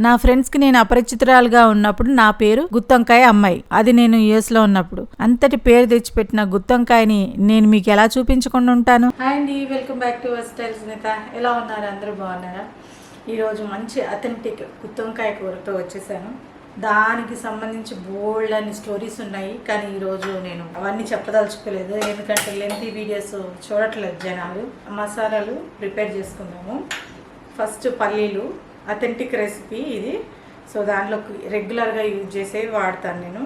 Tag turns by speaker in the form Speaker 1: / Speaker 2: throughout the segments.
Speaker 1: నా ఫ్రెండ్స్కి నేను అపరిచితురాలుగా ఉన్నప్పుడు నా పేరు గుత్తంకాయ అమ్మాయి. అది నేను యుఎస్లో ఉన్నప్పుడు. అంతటి పేరు తెచ్చిపెట్టిన గుత్తంకాయని నేను మీకు ఎలా చూపించకుండా ఉంటాను? హాయ్ అండి వెల్కమ్ బ్యాక్ టు స్టైల్ ఎలా ఉన్నారు? అందరూ బాగున్నారా? ఈరోజు మంచి అథెంటిక్ గుత్తంకాయ కూరతో వచ్చేసాను. దానికి సంబంధించి బోల్డ్ అని స్టోరీస్ ఉన్నాయి. కానీ ఈరోజు నేను అవన్నీ చెప్పదలుచుకోలేదు. ఎందుకంటే లెంతీ వీడియోస్ చూడట్లేదు జనాలు. మసాలాలు ప్రిపేర్ చేసుకున్నాము ఫస్ట్ పల్లీలు అథెంటిక్ రెసిపీ ఇది. సో దాంట్లో రెగ్యులర్గా యూజ్ చేసేవి వాడతాను నేను.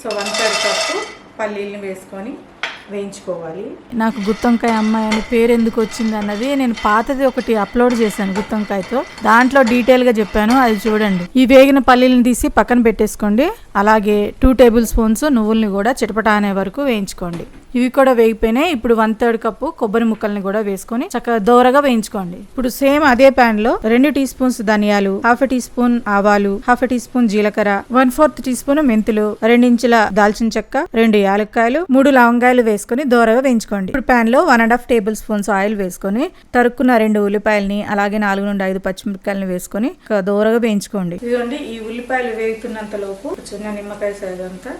Speaker 1: సో వన్ థర్డ్ కప్పు పల్లీలను వేసుకొని వేయించుకోవాలి. నాకు గుత్తంకాయ అమ్మాయి అని పేరు ఎందుకు వచ్చింది అన్నది నేను పాతది ఒకటి అప్లోడ్ చేశాను గుత్తంకాయతో. దాంట్లో డీటెయిల్గా చెప్పాను అది చూడండి. ఈ వేగిన పల్లీలను తీసి పక్కన పెట్టేసుకోండి. అలాగే టూ టేబుల్ స్పూన్స్ నువ్వుల్ని కూడా చిటపట అనే వరకు వేయించుకోండి. ఇవి కూడా వేగిపోయినాయి. ఇప్పుడు వన్ థర్డ్ కప్పు కొబ్బరి ముక్కల్ని కూడా వేసుకొని చక్కగా దోరగా వేయించుకోండి. ఇప్పుడు సేమ్ అదే ప్యాన్లో రెండు టీ స్పూన్స్ ధనియాలు హాఫ్ టీ స్పూన్ ఆవాలు హాఫ్ టీ స్పూన్ జీలకర్ర వన్ ఫోర్త్ టీ స్పూన్ మెంతులు రెండించుల దాల్చిన చెక్క రెండు యాలక్కాయలు మూడు లవంగాయలు వేసుకొని దోరగా వేయించుకోండి. ఇప్పుడు ప్యాన్లో one and half tablespoons oil వేసుకొని తరుక్కున్న రెండు ఉల్లిపాయలని అలాగే నాలుగు నుండి ఐదు పచ్చిమిరపకాయలని వేసుకొని దోరగా వేయించుకోండి. ఇదిగోండి ఈ ఉల్లిపాయలు వేగుతున్నంత లోపు చిన్న నిమ్మకాయ సైజ్ అంతా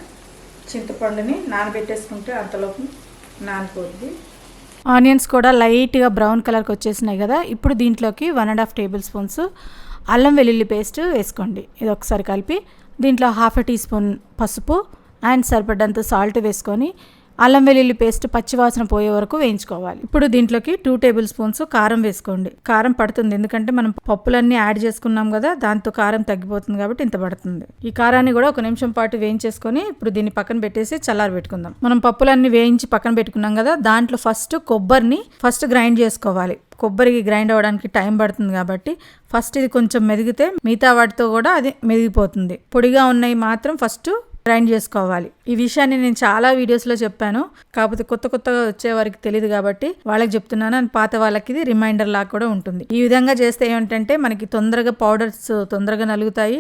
Speaker 1: చింతపండుని నానబెట్టేసుకుంటే అంతలోపు నానిపోద్ది. ఆనియన్స్ కూడా లైట్గా బ్రౌన్ కలర్కి వచ్చేసినాయి కదా ఇప్పుడు దీంట్లోకి one and half tablespoons అల్లం వెల్లుల్లి పేస్ట్ వేసుకోండి. ఇది ఒకసారి కలిపి దీంట్లో హాఫ్ టీ స్పూన్ పసుపు అండ్ సరిపడ్డంత సాల్ట్ వేసుకొని అల్లం వెల్లుల్లి పేస్ట్ పచ్చివాసన పోయే వరకు వేయించుకోవాలి. ఇప్పుడు దీంట్లోకి టూ టేబుల్ స్పూన్స్ కారం వేసుకోండి. కారం పడుతుంది. ఎందుకంటే మనం పప్పులన్నీ యాడ్ చేసుకున్నాం కదా దాంతో కారం తగ్గిపోతుంది కాబట్టి ఇంత పడుతుంది. ఈ కారాన్ని కూడా ఒక నిమిషం పాటు వేయించేసుకొని ఇప్పుడు దీన్ని పక్కన పెట్టేసి చల్లారి పెట్టుకుందాం. మనం పప్పులన్నీ వేయించి పక్కన పెట్టుకున్నాం కదా దాంట్లో ఫస్ట్ కొబ్బరిని ఫస్ట్ గ్రైండ్ చేసుకోవాలి. కొబ్బరికి గ్రైండ్ అవ్వడానికి టైం పడుతుంది కాబట్టి ఫస్ట్ ఇది కొంచెం మెదిగితే మిగతా వాటితో కూడా అది మెదిగిపోతుంది. పొడిగా ఉన్నవి మాత్రం ఫస్ట్ గ్రైండ్ చేసుకోవాలి. ఈ విషయాన్ని నేను చాలా వీడియోస్లో చెప్పాను. కాకపోతే కొత్త కొత్తగా వచ్చే వారికి తెలియదు కాబట్టి వాళ్ళకి చెప్తున్నాను. అని పాత వాళ్ళకి ఇది రిమైండర్ లాగా కూడా ఉంటుంది. ఈ విధంగా చేస్తే ఏమిటంటే మనకి తొందరగా పౌడర్స్ తొందరగా నలుగుతాయి.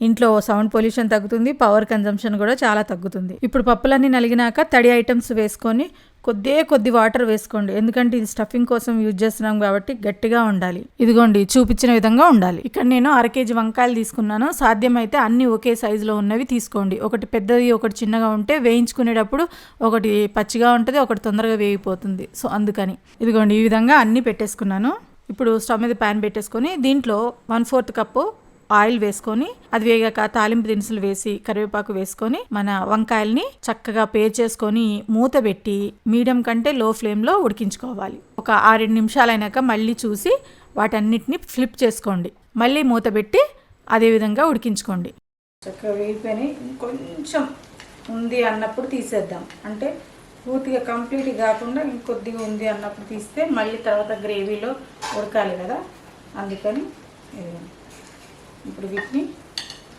Speaker 1: ఇంట్లో సౌండ్ పొల్యూషన్ తగ్గుతుంది. పవర్ కన్జంప్షన్ కూడా చాలా తగ్గుతుంది. ఇప్పుడు పప్పులన్నీ నలిగినాక తడి ఐటమ్స్ వేసుకొని కొద్దే కొద్ది వాటర్ వేసుకోండి. ఎందుకంటే ఇది స్టఫింగ్ కోసం యూజ్ చేస్తున్నాం కాబట్టి గట్టిగా ఉండాలి. ఇదిగోండి చూపించిన విధంగా ఉండాలి. ఇక్కడ నేను అర కేజీ వంకాయలు తీసుకున్నాను. సాధ్యమైతే అన్ని ఒకే సైజులో ఉన్నవి తీసుకోండి. ఒకటి పెద్దది ఒకటి చిన్నగా ఉంటే వేయించుకునేటప్పుడు ఒకటి పచ్చిగా ఉంటుంది ఒకటి తొందరగా వేగిపోతుంది. సో అందుకని. ఇదిగోండి ఈ విధంగా అన్ని పెట్టేసుకున్నాను. ఇప్పుడు స్టవ్ మీద ప్యాన్ పెట్టేసుకొని దీంట్లో వన్ ఫోర్త్ కప్పు ఆయిల్ వేసుకొని అది వేగాక తాలింపు దినుసులు వేసి కరివేపాకు వేసుకొని మన వంకాయల్ని చక్కగా పే చేసుకొని మూత పెట్టి మీడియం కంటే లో ఫ్లేమ్లో ఉడికించుకోవాలి. ఒక ఆరేడు నిమిషాలు అయినాక మళ్ళీ చూసి వాటన్నిటిని ఫ్లిప్ చేసుకోండి. మళ్ళీ మూత పెట్టి అదేవిధంగా ఉడికించుకోండి. చక్కగా వేగిపోయి కొంచెం ఉంది అన్నప్పుడు తీసేద్దాం. అంటే పూర్తిగా కంప్లీట్ కాకుండా ఇంకొద్దిగా ఉంది అన్నప్పుడు తీస్తే మళ్ళీ తర్వాత గ్రేవీలో ఉడకాలి కదా. అందుకని ఇప్పుడు వీటిని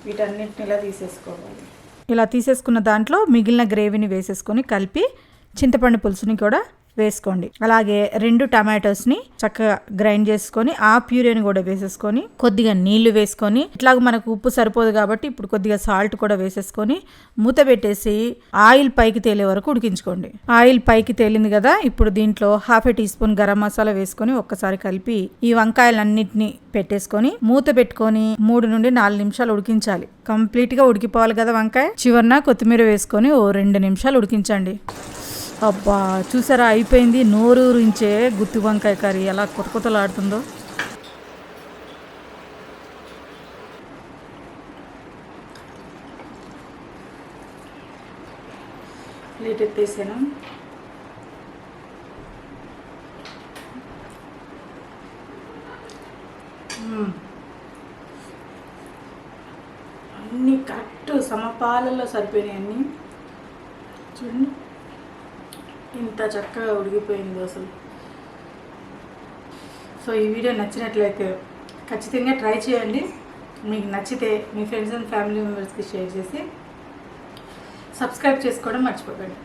Speaker 1: వీటన్నిటిని ఇలా తీసేసుకోవాలి. ఇలా తీసేసుకున్న దాంట్లో మిగిలిన గ్రేవీని వేసేసుకొని కలిపి చింతపండు పులుసుని కూడా వేసుకోండి. అలాగే రెండు టమాటోస్ని చక్కగా గ్రైండ్ చేసుకొని ఆ ప్యూరేని కూడా వేసేసుకొని కొద్దిగా నీళ్ళు వేసుకొని ఇట్లాగ మనకు ఉప్పు సరిపోదు కాబట్టి ఇప్పుడు కొద్దిగా సాల్ట్ కూడా వేసేసుకొని మూత పెట్టేసి ఆయిల్ పైకి తేలే వరకు ఉడికించుకోండి. ఆయిల్ పైకి తేలింది కదా ఇప్పుడు దీంట్లో half a teaspoon garam masala వేసుకొని ఒక్కసారి కలిపి ఈ వంకాయలన్నిటిని పెట్టేసుకొని మూత పెట్టుకొని మూడు నుండి నాలుగు నిమిషాలు ఉడికించాలి. కంప్లీట్గా ఉడికిపోవాలి కదా వంకాయ. చివరిన కొత్తిమీర వేసుకొని ఓ రెండు నిమిషాలు ఉడికించండి. అబ్బా చూసారా? అయిపోయింది. నోరూరించే గుత్తి వంకాయ కర్రీ. ఎలా కొత్త కొత్తలాడుతుందో. ప్లేట్ ఎత్తేసాను. అన్నీ కరెక్ట్. సమపాలలో సరిపోయినాయి అన్నీ. చూడండి. ఇంత చక్కగా ఉడికిపోయింది అసలు. సో ఈ వీడియో నచ్చినట్లయితే ఖచ్చితంగా ట్రై చేయండి. మీకు నచ్చితే మీ ఫ్రెండ్స్ అండ్ ఫ్యామిలీ మెంబర్స్కి షేర్ చేసి సబ్స్క్రైబ్ చేసుకోవడం మర్చిపోకండి.